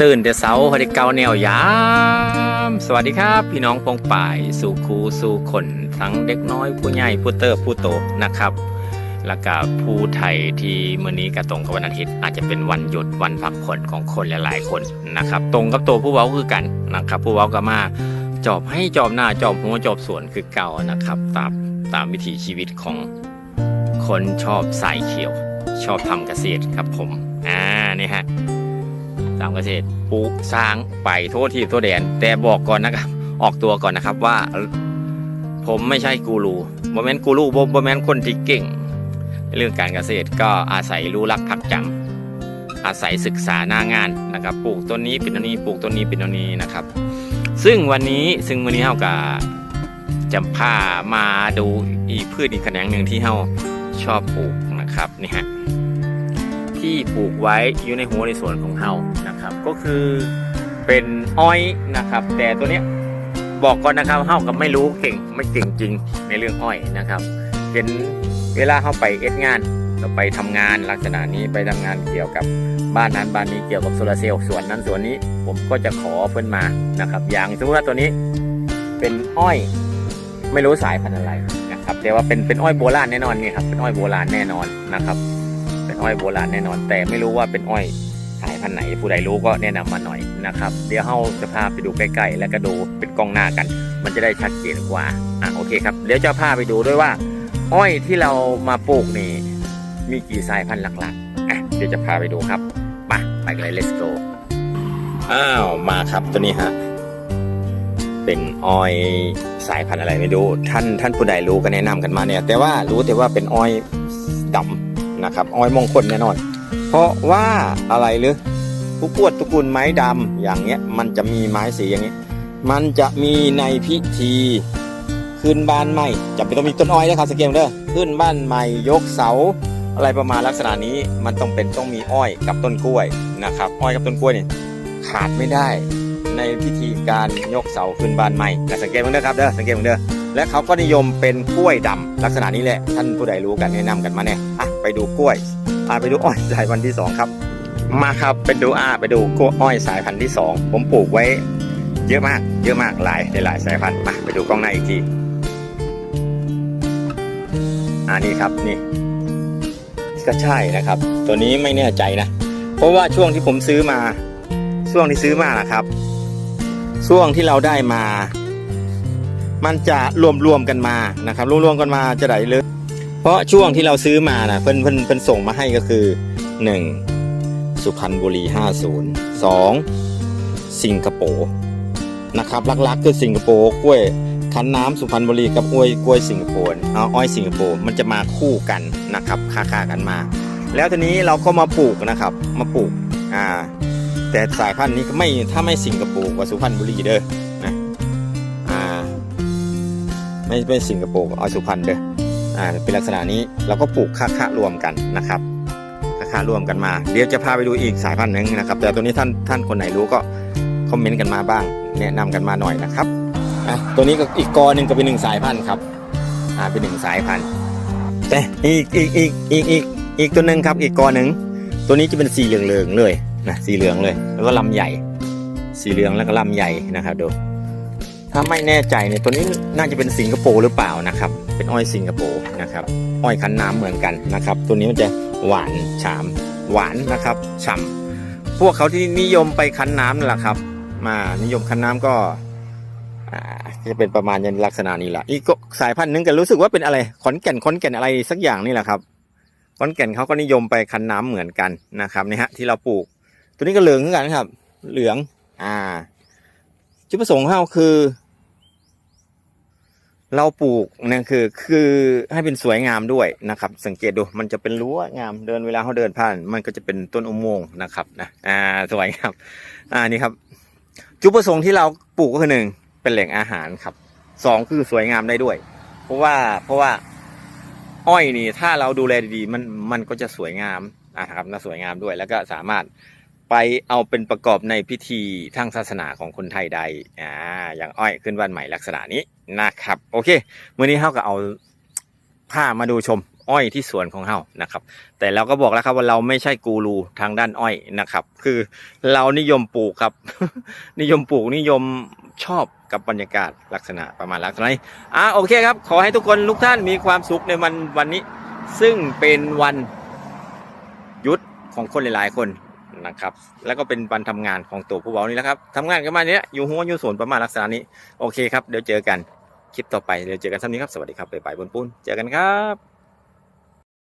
ตื่นแต่เสาร์ให้ได้เกาแนวยาม สวัสดีครับ พี่น้องพงป่ายสู่ครูสู่คนทั้งเด็กน้อยผู้ใหญ่ผู้เติบผู้โตนะครับ แล้วก็ผู้ไทยที่มื้อนี้ก็ตรงกับวันอาทิตย์อาจจะเป็นวันหยุดวันพักผ่อนของคนหลายๆ คนนะครับ ตรงกับตัวผู้เว้าคือกันนะครับ ผู้เว้าก็มาจอบให้จอบหน้าจอบหัวจอบสวนคือเก่านะครับ ตามตามวิถีชีวิตของคนชอบสายเขียว ชอบทำเกษตรครับผมอ่านี่ฮะ ตามเกษตรปลูกสร้างไปทั่วที่ทั่วแดน แต่บอกก่อนนะครับ ออกตัวก่อนนะครับว่า ผมไม่ใช่กูรูโมเมนต์กูรูโมเมนต์คนที่เก่ง เรื่องการเกษตรก็อาศัยรู้รักพักจำอาศัยศึกษาหน้างานนะครับ ปลูกต้นนี้เป็นต้นนี้ปลูกต้นนี้เป็นต้นนี้นะครับ ซึ่งวันนี้ซึ่งวันนี้เฮากับจะพามาดูอีกพืชอีกแขนงหนึ่งที่เฮาชอบปลูกนะครับนี่ฮะ ที่ปลูกไว้อยู่ในหัวในสวนของเฮานะครับ ก็คือเป็นอ้อยนะครับ แต่ตัวเนี้ยบอกก่อนนะครับเฮากับไม่รู้เก่งไม่เก่งจริงในเรื่องอ้อยนะครับเห็นเวลาเฮาไปเอ็ดงานเราไปทำงานลักษณะนี้ไปทำงานเกี่ยวกับบ้านนั้นบ้านนี้เกี่ยวกับโซลาเซลล์ส่วนนั้นส่วนนี้ผมก็จะขอเพิ่นมานะครับ อย่างสมมติว่าตัวนี้เป็นอ้อยไม่รู้สายพันธุ์อะไรนะครับแต่ว่าเป็นเป็นอ้อยโบราณแน่นอนนี่ครับเป็นอ้อยโบราณแน่นอนนะครับ เป็นอ้อยโบราณแน่นอน แต่ไม่รู้ว่าเป็นอ้อยสายพันธุ์ไหน ผู้ใดรู้ก็แนะนำมาหน่อยนะครับ เดี๋ยวเราจะพาไปดูใกล้ๆ แล้วก็ดูเป็นกล้องหน้ากัน มันจะได้ชัดเจนกว่าอะโอเคครับเดี๋ยวจะพาไปดูด้วยว่า อ้อยที่เรามาปลูกนี่มีกี่สายพันธุ์หลักๆอะเดี๋ยวจะพาไปดูครับมาไปกันเลย let's go อ้าวมาครับตัวนี้ฮะเป็นอ้อยสายพันธุ์อะไรไม่รู้ท่านท่านผู้ใดรู้ก็แนะนำกันมาเนี่ย แต่ว่ารู้แต่ว่าเป็นอ้อยดำ นะครับอ้อยมงคลแน่นอน เพราะว่าอะไรหรือทุกวดทุกกุลไม้ดำอย่างเงี้ยมันจะมีไม้สีอย่างนี้ยมันจะมีในพิธีขึ้นบ้านใหม่จะเป็นต้องมีต้นอ้อยนะครับสเกมเด้อขึ้นบ้านใหม่ยกเสา อะไรประมาณลักษณะนี้มันต้องเป็นต้องมีอ้อยกับต้นกล้วยนะครับอ้อยกับต้นกล้วยเนี่ยขาดไม่ได้ในพิธีการยกเสาขึ้นบ้านใหม่นะสังเกตมันเด้อครับเด้อสังเกตมันเด้อและเขาก็นิยมเป็นกล้วยดำลักษณะนี้แหละท่านผู้ใดรู้กันแนะนำกันมาเนี่ยอะ ดูกล้วยอะไปดูอ้อยสายพันธุ์ที่สองครับ มาครับไปดูอะไปดูกล้วยอ้อยสายพันธุ์ที่สองผมปลูกไว้ เยอะมากเยอะมากหลายในหลายสายพันธุ์มาไปดูกล้องหน้าอีกทีอ่านี่ครับนี่ก็ใช่นะครับ ตัวนี้ไม่แน่ใจนะ เพราะว่าช่วงที่ผมซื้อมา ช่วงที่ซื้อมานะครับ ช่วงที่เราได้มา มันจะรวมรวมๆกันมานะครับรวมรวมๆกันมาจะได้เลย เพราะช่วงที่เราซื้อมานะเพิ่นเพิ่นเพิ่นส่งมาให้ก็คือ 1. สุพรรณบุรี 50 2. สิงคโปร์นะครับหลักๆคือสิงคโปร์กล้วยคันน้ำสุพรรณบุรีกับอ้วยกล้วยสิงคโปร์เอาอ้อยสิงคโปร์มันจะมาคู่กันนะครับค่าๆกันมา แล้วทีนี้เราก็มาปลูกนะครับ มาปลูกอ่าแต่สายพันธุ์นี้ก็ไม่ถ้าไม่สิงคโปร์กับสุพรรณบุรีเด้อนะอ่าไม่เป็นสิงคโปร์ก็เอาสุพรรณเด้อ อ่าเป็นลักษณะนี้เราก็ปลูกค่าค่ารวมกันนะครับค่าค่ารวมกันมา เดี๋ยวจะพาไปดูอีกสายพันธุ์หนึ่งนะครับ แต่ตัวนี้ท่านท่านคนไหนรู้ก็คอมเมนต์กันมาบ้าง แนะนำกันมาหน่อยนะครับอะตัวนี้ก็อีกกอหนึ่งก็เป็นหนึ่งสายพันธุ์ครับอ่าเป็นหนึ่งสายพันธุ์แต่อีกอีกอีกอีกอีกอีกตัวหนึ่งครับ อีกกอหนึ่งตัวนี้จะเป็นสีเหลืองๆเลยนะสีเหลืองเลย แล้วก็ลำใหญ่ สีเหลืองแล้วก็ลำใหญ่นะครับดูถ้าไม่แน่ใจเนี่ยตัวนี้น่าจะเป็นสิงคโปร์หรือเปล่านะครับ เป็นอ้อยสิงคโปร์นะครับอ้อยคั้นน้ำเหมือนกันนะครับ ตัวนี้มันจะหวานฉามหวานนะครับฉ่ำพวกเขาที่นิยมไปคั้นน้ำนั่แหละครับ มานิยมคั้นน้ำก็จะเป็นประมาณยันลักษณะนี้แหละอีกสายพันธุ์หนึงก็รู้สึกว่าเป็นอะไรขอนแก่นขอนแก่นอะไรสักอย่างนี่แหละครับขอนแก่นเขาก็นิยมไปคั้นน้ำเหมือนกันนะครับนี่ฮะที่เราปลูก ตัวนี้ก็เหลืองเหมือนกันครับ เหลือง อ่า จุดประสงค์ของเราคือ เราปลูกเนี่ยคือคือให้เป็นสวยงามด้วยนะครับ สังเกตดูมันจะเป็นรั้วงามเดินเวลาเขาเดินผ่าน มันก็จะเป็นต้นอุโมงค์นะครับนะอ่าสวยครับ อ่านี่ครับ จุดประสงค์ที่เราปลูกก็คือหนึ่งเป็นแหล่งอาหารครับสองคือสวยงามได้ด้วย เพราะว่าเพราะว่าอ้อยนี่ถ้าเราดูแลดีๆมันมันก็จะสวยงามอ่าครับน่าสวยงามด้วยแล้วก็สามารถ ไปเอาเป็นประกอบในพิธีทางศาสนาของคนไทยใดอ่าอย่างอ้อยขึ้นวันใหม่ลักษณะนี้นะครับ โอเควันนี้เท่ากับเอาผ้ามาดูชมอ้อยที่สวนของเรานะครับ แต่เราก็บอกแล้วครับว่าเราไม่ใช่กูรูทางด้านอ้อยนะครับ คือเรานิยมปลูกครับ นิยมปลูกนิยมชอบกับบรรยากาศลักษณะประมาณลักษณะนี้อะโอเคครับ ขอให้ทุกคนทุกท่านมีความสุขในวันวันนี้ ซึ่งเป็นวันหยุดของคนหลาย ๆ คน นะครับ แล้วก็เป็นวันทำงานของตัวผู้เบานี่แหละครับทำงานกันมาเนี้ยอยู่หัวอยู่สวนประมาณลักษณะนี้ โอเคครับ เดี๋ยวเจอกันคลิปต่อไป เดี๋ยวเจอกันสักนี้ครับ สวัสดีครับไปไปบนปุ้นเจอกันครับ